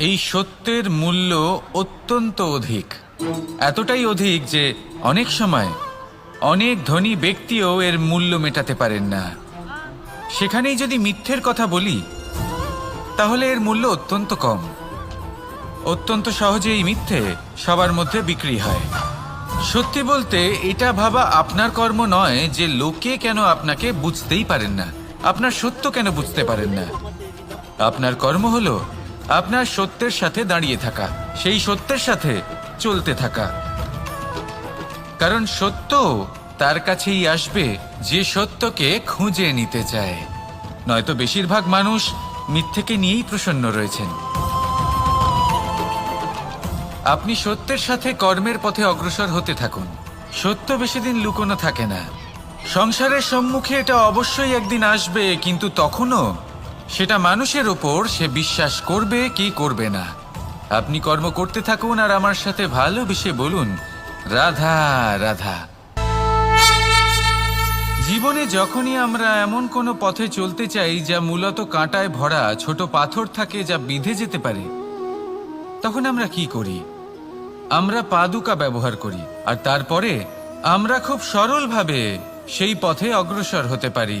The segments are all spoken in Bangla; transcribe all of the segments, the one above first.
এই সত্যের মূল্য অত্যন্ত অধিক। এতটাই অধিক যে অনেক সময় অনেক ধনী ব্যক্তিও এর মূল্য মেটাতে পারেন না। সেখানেই যদি মিথ্যের কথা বলি, তাহলে এর মূল্য অত্যন্ত কম। অত্যন্ত সহজে এই মিথ্যে সবার মধ্যে বিক্রি হয়। সত্যি বলতে, এটা ভাবা আপনার কর্ম নয় যে লোকে কেন আপনাকে বুঝতেই পারেন না। আপনার সত্য কেন বুঝতে পারেন না? আপনার কর্ম হলো আপনার সত্যের সাথে দাঁড়িয়ে থাকা, সেই সত্যের সাথে চলতে থাকা। কারণ সত্য তার কাছেই আসবে, যে সত্যকে খুঁজে নিতে চায়। নয়তো বেশিরভাগ মানুষ মিথ্যেকে নিয়েই প্রসন্ন রয়েছেন। আপনি সত্যের সাথে কর্মের পথে অগ্রসর হতে থাকুন। সত্য বেশি দিন লুকোনো থাকে না। সংসারের সম্মুখে এটা অবশ্যই একদিন আসবে, কিন্তু তখনও সেটা মানুষের ওপর সে বিশ্বাস করবে কি করবে না। আপনি কর্ম করতে থাকুন আর আমার সাথে ভালোবেসে বলুন, রাধা রাধা। জীবনে যখনই আমরা এমন কোনো পথে চলতে চাই যা মূলত কাঁটায় ভরা ছোট পাথর থাকে যা বিঁধে যেতে পারে, তখন আমরা কি করি? আমরা পাদুকা ব্যবহার করি, আর তারপরে আমরা খুব সরলভাবে সেই পথে অগ্রসর হতে পারি।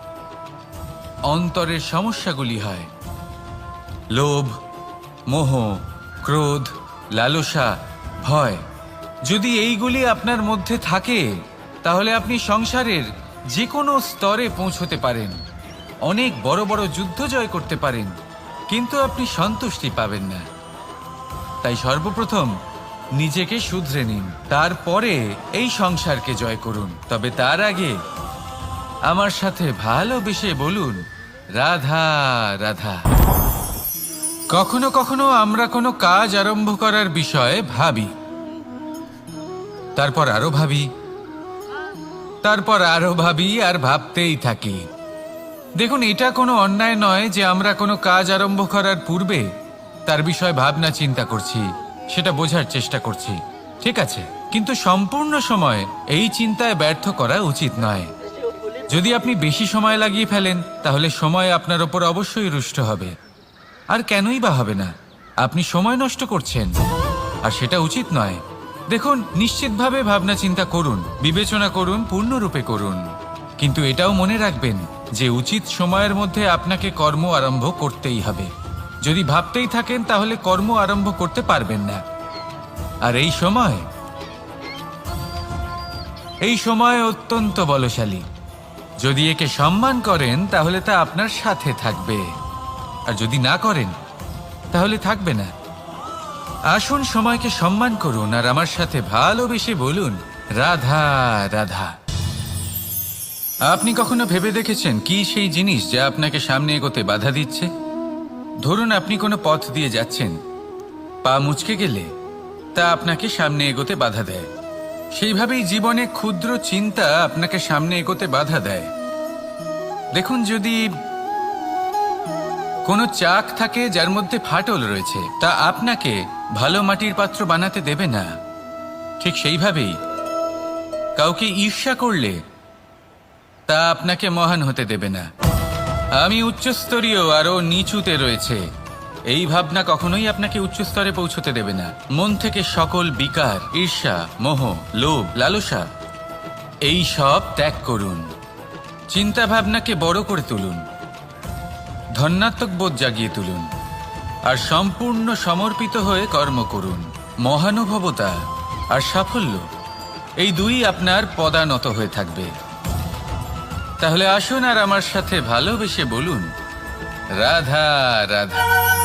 অন্তরের সমস্যাগুলি হয়। লোভ, মোহ, ক্রোধ, লালসা, ভয়। যদি এইগুলি আপনার মধ্যে থাকে, তাহলে আপনি সংসারের যে কোনো স্তরে পৌঁছতে পারেন। অনেক বড় বড় যুদ্ধ জয় করতে পারেন, কিন্তু আপনি সন্তুষ্টি পাবেন না। তাই সর্বপ্রথম নিজেকে শুধরে নিন। তারপরে এই সংসারকে জয় করুন। তবে তার আগে আমার সাথে ভালোবেসে বলুন। রাধা রাধা। কখনো কখনো আমরা কোনো কাজ আরম্ভ করার বিষয়ে ভাবি। তারপর আরও ভাবি। তারপর আরও ভাবি আর ভাবতেই থাকি। দেখুন, এটা কোনো অন্যায় নয় যে আমরা কোনো কাজ আরম্ভ করার পূর্বে তার বিষয়ে ভাবনা চিন্তা করছি। সেটা বোঝার চেষ্টা করছি। ঠিক আছে? কিন্তু সম্পূর্ণ সময় এই চিন্তায় ব্যর্থ করা উচিত নয়। যদি আপনি বেশি সময় লাগিয়ে ফেলেন, তাহলে সময় আপনার ওপর অবশ্যই রুষ্ট হবে। আর কেনই বা হবে না? আপনি সময় নষ্ট করছেন। আর সেটা উচিত নয়। দেখুন, নিশ্চিতভাবে ভাবনা চিন্তা করুন, বিবেচনা করুন, পূর্ণরূপে করুন। কিন্তু এটাও মনে রাখবেন যে উচিত সময়ের মধ্যে আপনাকে কর্ম আরম্ভ করতেই হবে। যদি ভাবতেই থাকেন, তাহলে কর্ম আরম্ভ করতে পারবেন না। আর এই সময় এই সময় অত্যন্ত বলশালী। যদি একে সম্মান করেন, তাহলে তা আপনার সাথে থাকবে। আর যদি না করেন, তাহলে থাকবে না। আসুন সময়কে সম্মান করুন, আর আমার সাথে ভালোবেসে বলুন, রাধা রাধা। আপনি কখনো ভেবে দেখেছেন কি সেই জিনিস যা আপনাকে সামনে এগোতে বাধা দিচ্ছে? ধরুন আপনি কোনো পথ দিয়ে যাচ্ছেন। পা মুচকে গেলে তা আপনাকে সামনে এগোতে বাধা দেয়। সেইভাবেই জীবনে ক্ষুদ্র চিন্তা আপনাকে সামনে এগোতে বাধা দেয়। দেখুন যদি কোনো চাক থাকে যার মধ্যে ফাটল রয়েছে, তা আপনাকে ভালো মাটির পাত্র বানাতে দেবে না। ঠিক সেইভাবেই কাউকে ঈর্ষা করলে তা আপনাকে মহান হতে দেবে না। আমি উচ্চস্তরীয় আরও নিচুতে রয়েছে। এই ভাবনা কখনোই আপনাকে উচ্চস্তরে পৌঁছতে দেবে না। মন থেকে সকল বিকার, ঈর্ষা, মোহ, লোভ, লালসা, এই সব ত্যাগ করুন। চিন্তা ভাবনাকে বড় করে তুলুন। ধন্যাত্মক বোধ জাগিয়ে তুলুন। আর সম্পূর্ণ সমর্পিত হয়ে কর্ম করুন। মহানুভবতা আর সাফল্য, এই দুই আপনার পদানত হয়ে থাকবে। তাহলে আসুন আর আমার সাথে ভালোবেসে বলুন, রাধা রাধা।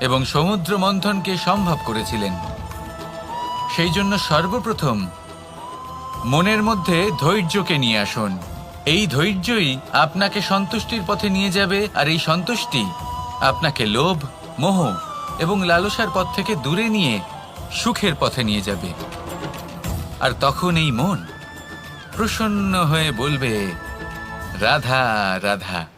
এবং সমুদ্র মন্থনকে সম্ভব করেছিলেন। সেই জন্য সর্বপ্রথম মনের মধ্যে ধৈর্যকে নিয়ে আসুন। এই ধৈর্যই আপনাকে সন্তুষ্টির পথে নিয়ে যাবে, আর এই সন্তুষ্টি আপনাকে লোভ, মোহ এবং লালসার পথ থেকে দূরে নিয়ে সুখের পথে নিয়ে যাবে। আর তখন এই মন প্রসন্ন হয়ে বলবে, রাধা রাধা।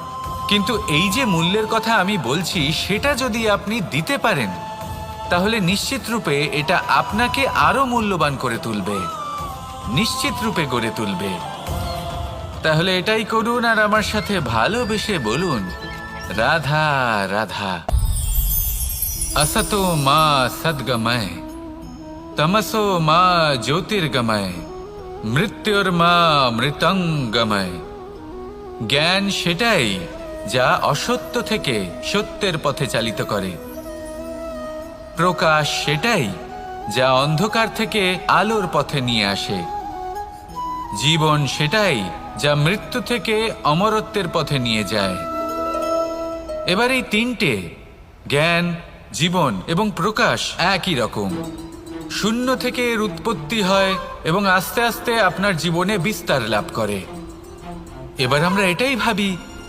কিন্তু এই যে মূল্যের কথা আমি বলছি সেটা যদি আপনি দিতে পারেন তাহলে নিশ্চিত রূপে এটা আপনাকে আরো মূল্যবান করে তুলবে নিশ্চিত রূপে গড়ে তুলবে তাহলে এটাই করুন আর আমার সাথে ভালোবেসে বলুন রাধা রাধা असतो মা সদ্গময় তমসো মা জ্যোতির্গময় মৃত্যুর মা মৃতঙ্গময় জ্ঞান সেটাই যা অসত্য থেকে সত্যের পথে চালিত করে। প্রকাশ সেটাই যা অন্ধকার থেকে আলোর পথে নিয়ে আসে। জীবন সেটাই যা মৃত্যু থেকে অমরত্বের পথে নিয়ে যায়। এবার এই তিনটে, জ্ঞান, জীবন এবং প্রকাশ একই রকম। শূন্য থেকে এর উৎপত্তি হয় এবং আস্তে আস্তে আপনার জীবনে বিস্তার লাভ করে। এবার আমরা এটাই ভাবি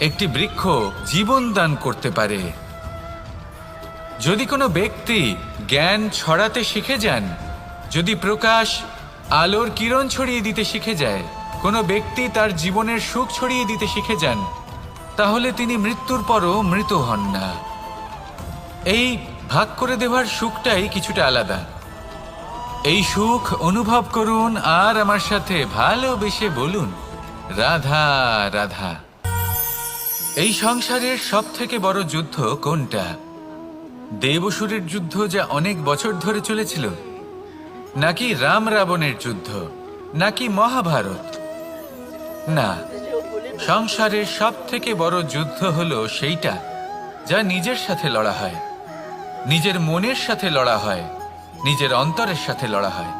একটি বৃক্ষ জীবন দান করতে পারে। যদি কোনো ব্যক্তি জ্ঞান ছড়াতে শিখে যান, যদি প্রকাশ আলোর কিরণ ছড়িয়ে দিতে শিখে যায়, কোনো ব্যক্তি তার জীবনের সুখ ছড়িয়ে দিতে শিখে যান, তাহলে তিনি মৃত্যুর পরও মৃত হন না। এই ভাগ করে দেওয়ার সুখটাই কিছুটা আলাদা। এই সুখ অনুভব করুন আর আমার সাথে ভালোবেসে বলুন, রাধা রাধা। এই সংসারের সব থেকে বড় যুদ্ধ কোনটা? দেবসুরের যুদ্ধ যা অনেক বছর ধরে চলেছিল, নাকি রাম রাবণের যুদ্ধ, নাকি মহাভারত? না, সংসারের সব থেকে বড় যুদ্ধ হলো সেইটা, যা নিজের সাথে লড়া হয়, নিজের মনের সাথে লড়া হয়, নিজের অন্তরের সাথে লড়া হয়।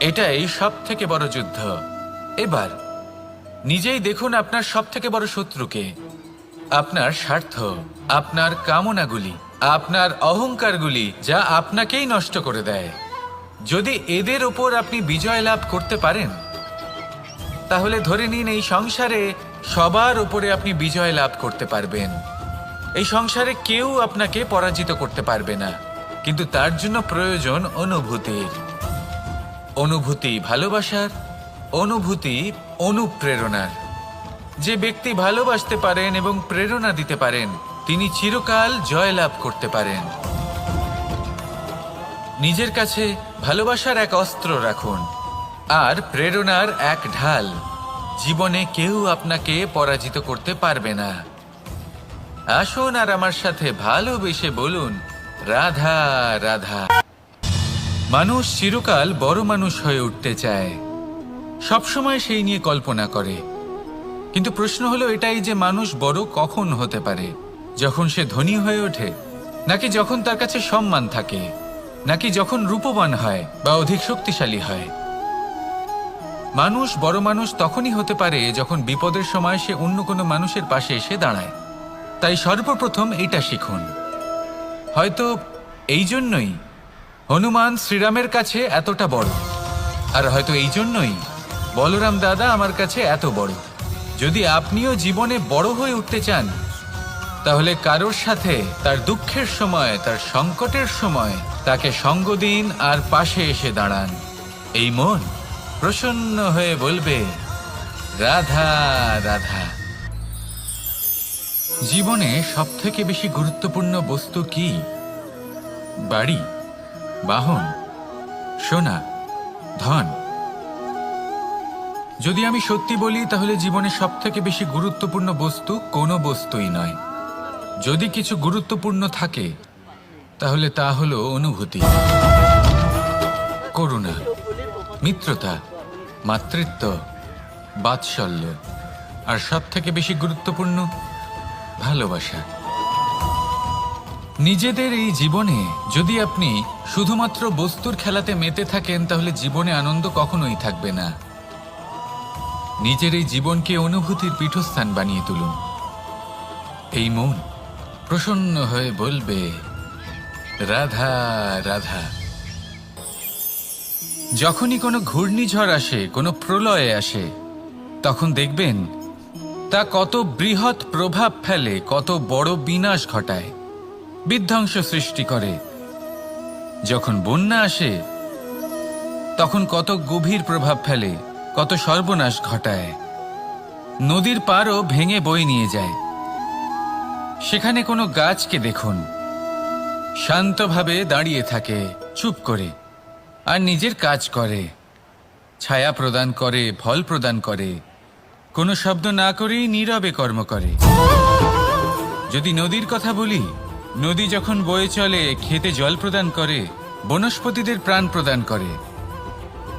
এটাই সব থেকে বড় যুদ্ধ। এবার, নিজেই দেখুন আপনার সব থেকে বড় শত্রুকে। আপনার স্বার্থ, আপনার কামনাগুলি, আপনার অহংকারগুলি যা আপনাকেই নষ্ট করে দেয়। যদি এদের ওপর আপনি বিজয় লাভ করতে পারেন, তাহলে ধরে নিন এই সংসারে সবার উপরে আপনি বিজয় লাভ করতে পারবেন। এই সংসারে কেউ আপনাকে পরাজিত করতে পারবে না, কিন্তু তার জন্য প্রয়োজন অনুভূতির অনুভূতি ভালোবাসার, অনুভূতি অনুপ্রেরণার। যে ব্যক্তি ভালোবাসতে পারেন এবং প্রেরণা দিতে পারেন, তিনি চিরকাল জয়লাভ করতে পারেন। নিজের কাছে ভালোবাসার এক অস্ত্র রাখুন, আর প্রেরণার এক ঢাল। জীবনে কেউ আপনাকে পরাজিত করতে পারবে না। আসুন আর আমার সাথে ভালোবেসে বলুন, রাধা রাধা। মানুষ চিরকাল বড় মানুষ হয়ে উঠতে চায়। সবসময় সেই নিয়ে কল্পনা করে। কিন্তু প্রশ্ন হলো এটাই যে মানুষ বড় কখন হতে পারে? যখন সে ধনী হয়ে ওঠে? নাকি যখন তার কাছে সম্মান থাকে? নাকি যখন রূপবান হয় বা অধিক শক্তিশালী হয়? মানুষ বড় মানুষ তখনই হতে পারে যখন বিপদের সময় সে অন্য কোনো মানুষের পাশে এসে দাঁড়ায়। তাই সর্বপ্রথম এটা শিখুন। হয়তো এই জন্যই হনুমান শ্রীরামের কাছে এতটা বড়। আর হয়তো এই জন্যই বলরাম দাদা আমার কাছে এত বড়। যদি আপনিও জীবনে বড় হয়ে উঠতে চান, তাহলে কারোর সাথে তার দুঃখের সময়, তার সংকটের সময় তাকে সঙ্গ দিন আর পাশে এসে দাঁড়ান। এই মন প্রসন্ন হয়ে বলবে, রাধা রাধা। জীবনে সব থেকে বেশি গুরুত্বপূর্ণ বস্তু কি? বাড়ি, বাহন, সোনা, ধন। যদি আমি সত্যি বলি, তাহলে জীবনে সব থেকে বেশি গুরুত্বপূর্ণ বস্তু কোনো বস্তুই নয়। যদি কিছু গুরুত্বপূর্ণ থাকে, তাহলে তা হলো অনুভূতি। করুণা, মিত্রতা, মাতৃত্ব, বাৎসল্য, আর সব থেকে বেশি গুরুত্বপূর্ণ, ভালোবাসা। নিজেদের এই জীবনে যদি আপনি শুধুমাত্র বস্তুর খেলাতে মেতে থাকেন, তাহলে জীবনে আনন্দ কখনোই থাকবে না। নিজের এই জীবনকে অনুভূতির পীঠস্থান বানিয়ে তুলুন। এই মন প্রসন্ন হয়ে বলবে, রাধা রাধা। যখনই কোনো ঘূর্ণিঝড় আসে, কোনো প্রলয়ে আসে, তখন দেখবেন তা কত বৃহৎ প্রভাব ফেলে, কত বড় বিনাশ ঘটায়, বিধ্বংস সৃষ্টি করে। যখন বন্যা আসে, তখন কত গভীর প্রভাব ফেলে কত সর্বনাশ ঘটায়। নদীর পারও ভেঙে বই নিয়ে যায়। সেখানে কোনো গাছকে দেখুন। শান্তভাবে দাঁড়িয়ে থাকে, চুপ করে, আর নিজের কাজ করে। ছায়া প্রদান করে, ফল প্রদান করে। কোনো শব্দ না করেই নীরবে কর্ম করে। যদি নদীর কথা বলি, নদী যখন বয়ে চলে, খেতে জল প্রদান করে, বনস্পতিদের প্রাণ প্রদান করে।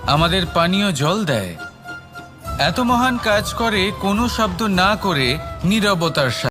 আমাদের পানীয় জল দেয়। এত মহান কাজ করে কোনো শব্দ না করে নিরবতার সাথে।